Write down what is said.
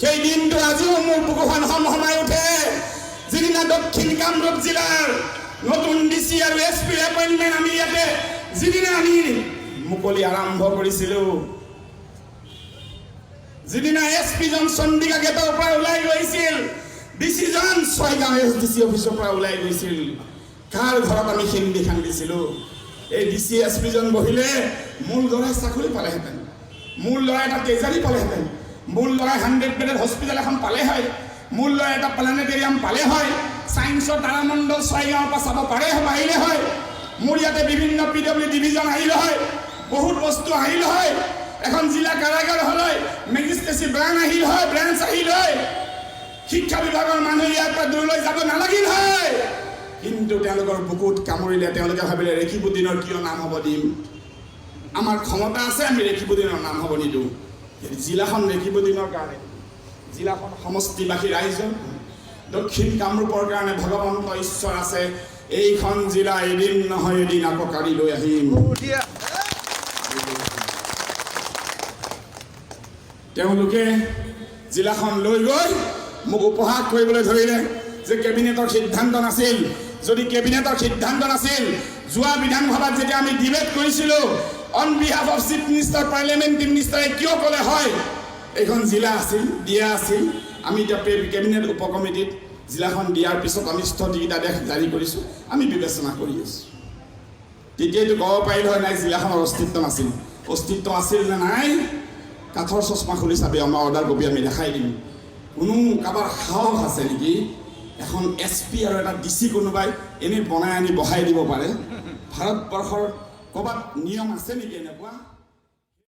সেই দিনটো আজিও মোৰ বুকুখন হম হমাই উঠে। যিদিনা দক্ষিণ কামৰূপ জিলাৰ নতুন ডি চি আৰু এছ পিৰ এপইণ্টমেণ্ট আমি ইয়াতে যিদিনা আমি মুকলি আৰম্ভ কৰিছিলোঁ, যিদিনা এছ পিজন চণ্ডিকা গেটৰ পৰা ওলাই গৈছিল ডি চিজন ছয়গাঁও এছ ডি চি অফিচৰ পৰা ওলাই গৈছিল। কাৰ ঘৰত আমি হিন্দী খান্দিছিলোঁ? এই ডি চি এছ পিজন বহিলে, মোৰ ল'ৰাই চাকৰি পালেহেঁতেন। মোৰ ল'ৰাই এটা কেজাৰী পালেহেঁতেন। মোৰ ল'ৰাই হাণ্ড্ৰেড বেডেড হস্পিটেল এখন পালে হয়। মোৰ ল'ৰাই এটা প্লেনেটেৰিয়াম পালে হয়। ছায়েন্সৰ তাৰামণ্ডল ছয়গাঁৱৰ পৰা চাব পাৰে পাৰিলে হয়। মোৰ ইয়াতে বিভিন্ন পি ডব্লিউ ডিভিজন আহিলে হয়। বহুত বস্তু আহিল হয়। এখন জিলা কাৰাগাৰ হ'ল হয়। মেজিষ্ট্ৰেচি আহিল হয় ব্ৰাঞ্চ আহিল হয়। শিক্ষা বিভাগৰ মানুহ ইয়াৰ পৰা দূৰলৈ যাব নালাগিল হয়। কিন্তু তেওঁলোকৰ বুকুত কামুৰিলে, তেওঁলোকে ভাবিলে ৰেখিবুদ্দিনৰ কিয় নাম হ'ব দিম? আমাৰ ক্ষমতা আছে, আমি ৰেখিবুদ্দিনৰ নাম হ'ব নিদিওঁ। জিলাখন ৰেখিবুদ্দিনৰ কাৰণে জিলাখন সমষ্টিবাসী ৰাইজৰ দক্ষিণ কামৰূপৰ কাৰণে ভগৱন্ত ঈশ্বৰ আছে এইখন জিলা এদিন নহয় এদিন আকৌ কাঢ়ি লৈ আহিম তেওঁলোকে জিলাখন লৈ গৈ মোক উপহাস কৰিবলৈ ধৰিলে যে কেবিনেটৰ সিদ্ধান্ত নাছিল। যদি কেবিনেটৰ সিদ্ধান্ত নাছিল যোৱা বিধানসভাত যেতিয়া আমি ডিবেট কৰিছিলোঁ on behalf of chief minister parliamentary মিনিষ্টাৰে কিয় ক'লে হয়? এইখন জিলা আছিল, দিয়া আছিল। আমি এতিয়া কেবিনেট উপ কমিটিত জিলাখন দিয়াৰ পিছত আমি স্থগিতাদেশ জাৰি কৰিছোঁ। আমি বিবেচনা কৰি আছোঁ। তেতিয়াইতো ক'ব পাৰিলে হয় নাই, জিলাখনৰ অস্তিত্ব নাছিল। অস্তিত্ব আছিল নে নাই, কাঠৰ চশমা খুলি চাবি, আমাৰ অৰ্ডাৰ কপি আমি দেখাই দিম। কোনো কাৰোবাৰ সাহস আছে নেকি? এখন এছ পি আৰু এটা ডি চি কোনোবাই এনেই বনাই আনি বহাই দিব পাৰে। ভাৰতবৰ্ষৰ ক'ৰবাত নিয়ম আছে নেকি এনেকুৱা